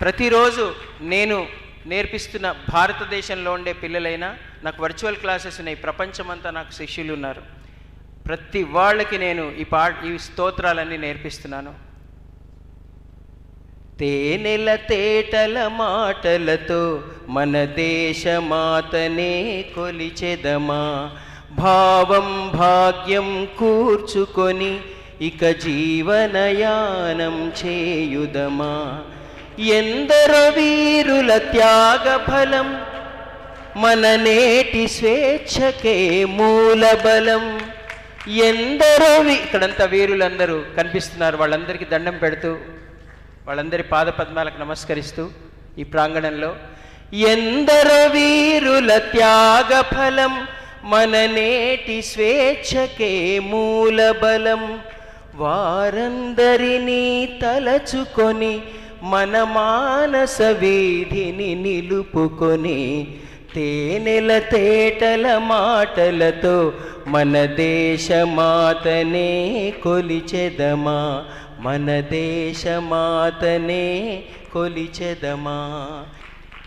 ప్రతిరోజు నేను నేర్పిస్తున్న భారతదేశంలో ఉండే పిల్లలైనా నాకు వర్చువల్ క్లాసెస్ ఉన్నాయి ప్రపంచమంతా నాకు శిష్యులు ఉన్నారు. ప్రతి వాళ్ళకి నేను ఈ పా ఈ స్తోత్రాలన్నీ నేర్పిస్తున్నాను. తేనెల తేటల మాటలతో మన దేశమాతనే కొలిచెదమా? భావం భాగ్యం కూర్చుకొని ఇక జీవనయానం చేయుదమా? ఎందరో వీరుల త్యాగ ఫలం మన నేటి స్వేచ్ఛకే మూల బలం ఎందరో ఇక్కడంతా వీరులందరూ కనిపిస్తున్నారు. వాళ్ళందరికీ దండం పెడుతూ వాళ్ళందరి పాద పద్మాలకు నమస్కరిస్తూ ఈ ప్రాంగణంలో ఎందరో వీరుల త్యాగ ఫలం మన నేటి స్వేచ్ఛకే మూల బలం వారందరినీ తలచుకొని మన మానస వీధిని నిలుపుకొని తేనెల తేటల మాటలతో మన దేశమాతనే కొలిచెదమా? మన దేశమాతనే కొలిచెదమా?